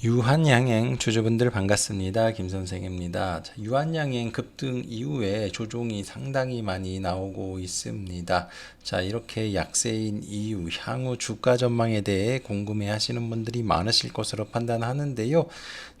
유한양행 주주분들 반갑습니다. 김 선생입니다. 자, 유한양행 급등 이후에 조종이 상당히 많이 나오고 있습니다. 자, 이렇게 약세인 이유, 향후 주가 전망에 대해 궁금해 하시는 분들이 많으실 것으로 판단하는데요.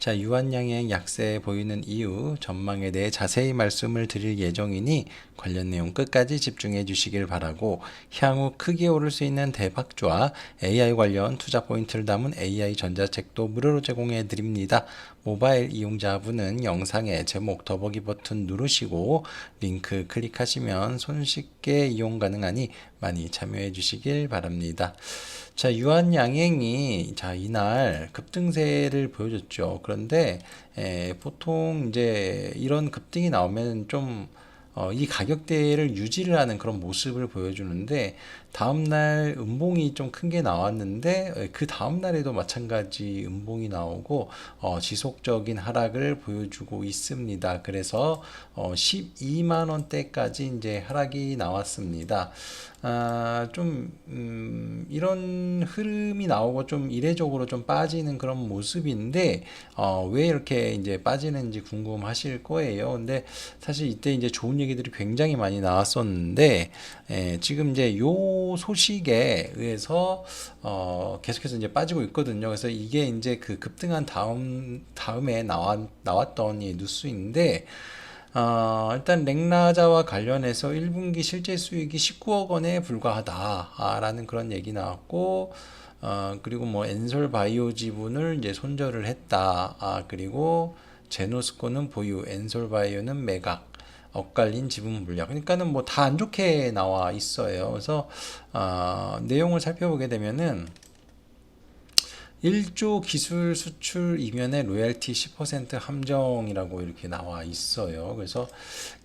자, 유한양행 약세 보이는 이유, 전망에 대해 자세히 말씀을 드릴 예정이니 관련 내용 끝까지 집중해 주시길 바라고 향후 크게 오를 수 있는 대박좌 AI 관련 투자 포인트를 담은 AI 전자책도 무료로 제공해 드립니다. 모바일 이용자분은 영상의 제목 더보기 버튼 누르시고 링크 클릭하시면 손쉽게 이용 가능하니 많이 참여해 주시길 바랍니다. 자, 유한 양행이 자, 이날 급등세를 보여줬죠. 그런데 에, 보통 이제 이런 급등이 나오면 좀 어, 이 가격대를 유지를 하는 그런 모습을 보여주는데 다음날 음봉이 좀 큰 게 나왔는데 그 다음날에도 마찬가지 음봉이 나오고 어, 지속적인 하락을 보여주고 있습니다. 그래서 어, 12만 원대까지 이제 하락이 나왔습니다. 아, 좀 음, 이런 흐름이 나오고 좀 이례적으로 좀 빠지는 그런 모습인데 어, 왜 이렇게 이제 빠지는지 궁금하실 거예요. 근데 사실 이때 이제 좋은 얘기들이 굉장히 많이 나왔었는데 에, 지금 이제 요 소식에 의해서 어, 계속해서 이제 빠지고 있거든요. 그래서 이게 이제 그 급등한 다음 다음에 나왔 나왔던 이 뉴스인데. 어, 일단 렉나자와 관련해서 1분기 실제 수익이 19억 원에 불과하다라는 그런 얘기 나왔고 어, 그리고 뭐 엔솔 바이오 지분을 이제 손절을 했다. 아, 그리고 제노스코는 보유, 엔솔 바이오는 매각. 엇갈린 지분 물량. 그러니까는 뭐 다 안 좋게 나와 있어요. 그래서 어, 내용을 살펴보게 되면은 1조 기술 수출 이면에 로열티 10% 함정이라고 이렇게 나와 있어요. 그래서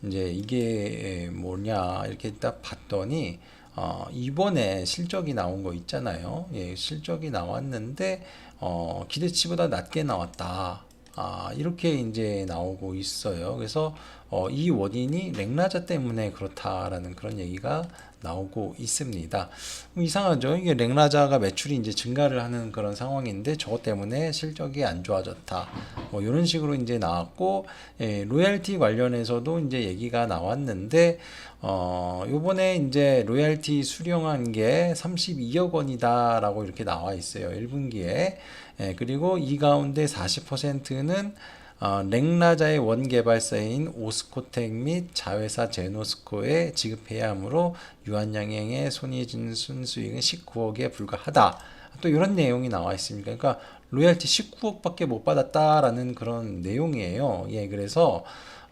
이제 이게 뭐냐 이렇게 딱 봤더니 어, 이번에 실적이 나온 거 있잖아요. 예, 실적이 나왔는데 어, 기대치보다 낮게 나왔다. 아, 이렇게 이제 나오고 있어요. 그래서 어, 이 원인이 렉나자 때문에 그렇다라는 그런 얘기가 나오고 있습니다. 이상하죠. 이게 렉라자가 매출이 이제 증가를 하는 그런 상황인데 저것 때문에 실적이 안 좋아졌다. 뭐 이런 식으로 이제 나왔고 예, 로얄티 관련해서도 이제 얘기가 나왔는데 어, 요번에 이제 로얄티 수령한 게 32억 원이다라고 이렇게 나와 있어요. 1분기에. 예, 그리고 이 가운데 40%는 어, 렉라자의 원개발사인 오스코텍 및 자회사 제노스코에 지급해야 하므로 유한양행의 손해진 순수익은 19억에 불과하다. 또 이런 내용이 나와 있습니다. 그러니까 로얄티 19억밖에 못 받았다라는 그런 내용이에요. 예, 그래서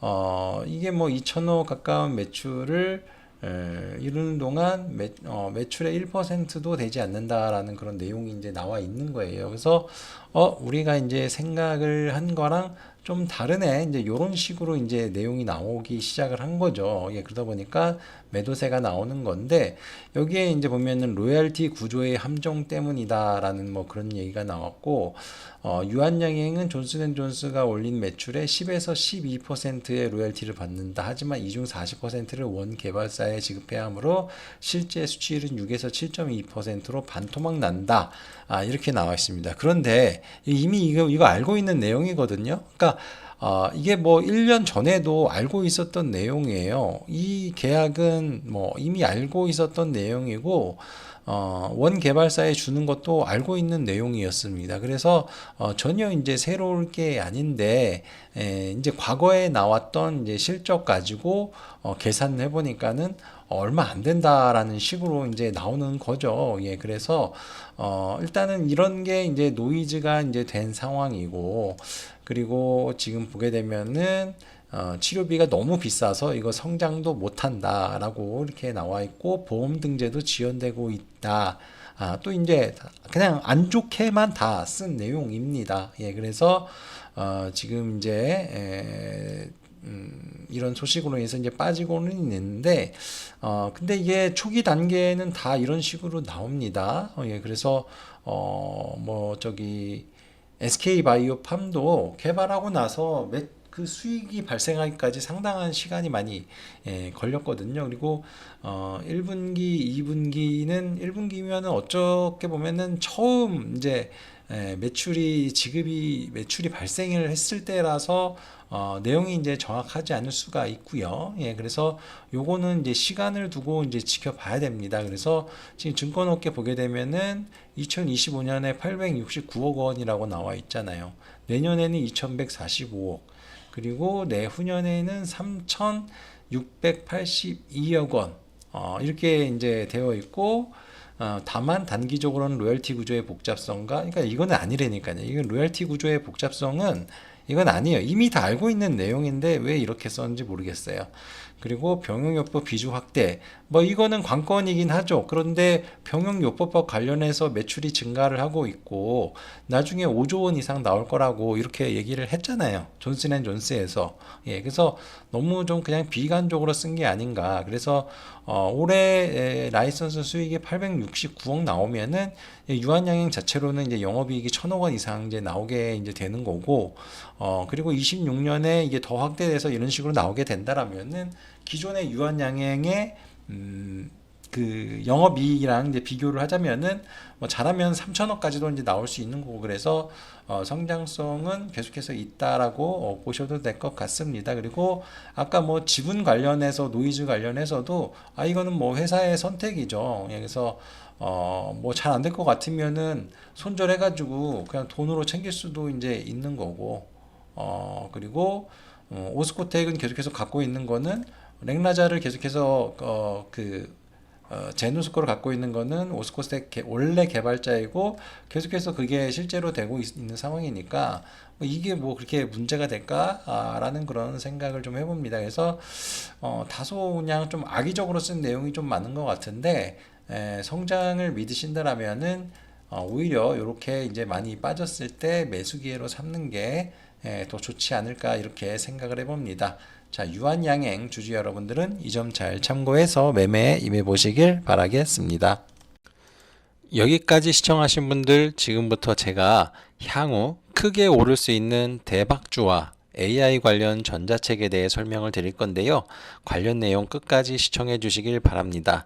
어, 이게 뭐 2천억 가까운 매출을 에, 이르는 동안 매, 어, 매출의 1%도 되지 않는다라는 그런 내용이 이제 나와 있는 거예요. 그래서 어, 우리가 이제 생각을 한 거랑 좀 다르네. 이제 이런 식으로 이제 내용이 나오기 시작을 한 거죠. 예, 그러다 보니까 매도세가 나오는 건데 여기에 이제 보면은 로열티 구조의 함정 때문이다라는 뭐 그런 얘기가 나왔고 어, 유한양행은 존슨앤존스가 올린 매출의 10에서 12%의 로열티를 받는다. 하지만 이중 40%를 원 개발사에 지급해야 하므로 실제 수치율은 6에서 7.2%로 반토막 난다. 아, 이렇게 나와 있습니다. 그런데 이미 이거 이거 알고 있는 내용이거든요. 그러니까 어, 이게 뭐 1년 전에도 알고 있었던 내용이에요. 이 계약은 뭐 이미 알고 있었던 내용이고 어, 원 개발사에 주는 것도 알고 있는 내용이었습니다. 그래서 어, 전혀 이제 새로울 게 아닌데 에, 이제 과거에 나왔던 이제 실적 가지고 어, 계산해 보니까는 얼마 안 된다라는 식으로 이제 나오는 거죠. 예, 그래서 어, 일단은 이런 게 이제 노이즈가 이제 된 상황이고 그리고 지금 보게 되면은 어, 치료비가 너무 비싸서 이거 성장도 못한다라고 이렇게 나와 있고 보험 등재도 지연되고 있다. 아, 또 이제 그냥 안 좋게만 다 쓴 내용입니다. 예, 그래서 어, 지금 이제 에, 음, 이런 소식으로 인해서 이제 빠지고는 있는데, 어, 근데 이게 초기 단계는 다 이런 식으로 나옵니다. 어, 예, 그래서, 어, 뭐, 저기, SK 바이오팜도 개발하고 나서 몇, 그 수익이 발생하기까지 상당한 시간이 많이 예, 걸렸거든요. 그리고 어 1분기, 2분기는 1분기면은 어떻게 보면은 처음 이제 예, 매출이 지급이 매출이 발생을 했을 때라서 어, 내용이 이제 정확하지 않을 수가 있고요. 예, 그래서 요거는 이제 시간을 두고 이제 지켜봐야 됩니다. 그래서 지금 증권업계 보게 되면은 2025년에 869억 원이라고 나와 있잖아요. 내년에는 2145억. 그리고 내후년에는 3,682억 원. 어, 이렇게 이제 되어 있고 어, 다만 단기적으로는 로열티 구조의 복잡성과 그러니까 이거는 아니라니까요. 이건 로열티 구조의 복잡성은 이건 아니에요. 이미 다 알고 있는 내용인데 왜 이렇게 썼는지 모르겠어요. 그리고 병용요법 비주 확대. 뭐 이거는 관건이긴 하죠. 그런데 병용요법과 관련해서 매출이 증가를 하고 있고 나중에 5조 원 이상 나올 거라고 이렇게 얘기를 했잖아요. 존슨앤존스에서. 예, 그래서 너무 좀 그냥 비관적으로 쓴 게 아닌가. 그래서 어, 올해 라이선스 수익이 869억 나오면은 유한양행 자체로는 이제 영업이익이 1천억 원 이상 이제 나오게 이제 되는 거고 어, 그리고 26년에 이게 더 확대돼서 이런 식으로 나오게 된다라면은 기존의 유한양행의 음, 그 영업이익이랑 이제 비교를 하자면은 뭐 잘하면 3천억까지도 이제 나올 수 있는 거고 그래서 어, 성장성은 계속해서 있다라고 어, 보셔도 될 것 같습니다. 그리고 아까 뭐 지분 관련해서 노이즈 관련해서도 아 이거는 뭐 회사의 선택이죠. 예, 그래서 어, 뭐 잘 안 될 것 같으면은 손절해가지고 그냥 돈으로 챙길 수도 이제 있는 거고 어, 그리고 어, 오스코텍은 계속해서 갖고 있는 거는 랭라자를 계속해서 어, 그 어, 제누 스코를 갖고 있는 거는 오스코텍 개, 원래 개발자이고 계속해서 그게 실제로 되고 있, 는 상황이니까 뭐 이게 뭐 그렇게 문제가 될까라는 그런 생각을 좀 해봅니다. 그래서 어, 다소 그냥 좀 악의적으로 쓴 내용이 좀 많은 것 같은데 에, 성장을 믿으신다라면은 어, 오히려 이렇게 이제 많이 빠졌을 때 매수 기회로 삼는 게 더 좋지 않을까 이렇게 생각을 해봅니다. 자, 유한양행 주주 여러분들은 이 점 잘 참고해서 매매에 임해 보시길 바라겠습니다. 여기까지 시청하신 분들 지금부터 제가 향후 크게 오를 수 있는 대박주와 AI 관련 전자책에 대해 설명을 드릴 건데요. 관련 내용 끝까지 시청해 주시길 바랍니다.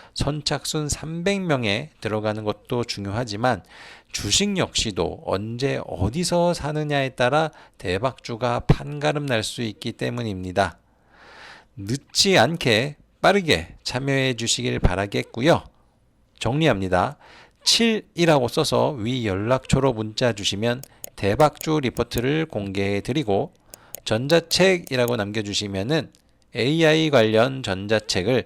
선착순 300명에 들어가는 것도 중요하지만 주식 역시도 언제 어디서 사느냐에 따라 대박주가 판가름 날 수 있기 때문입니다. 늦지 않게 빠르게 참여해 주시길 바라겠고요. 정리합니다. 7이라고 써서 위 연락처로 문자 주시면 대박주 리포트를 공개해 드리고 전자책이라고 남겨주시면은 AI 관련 전자책을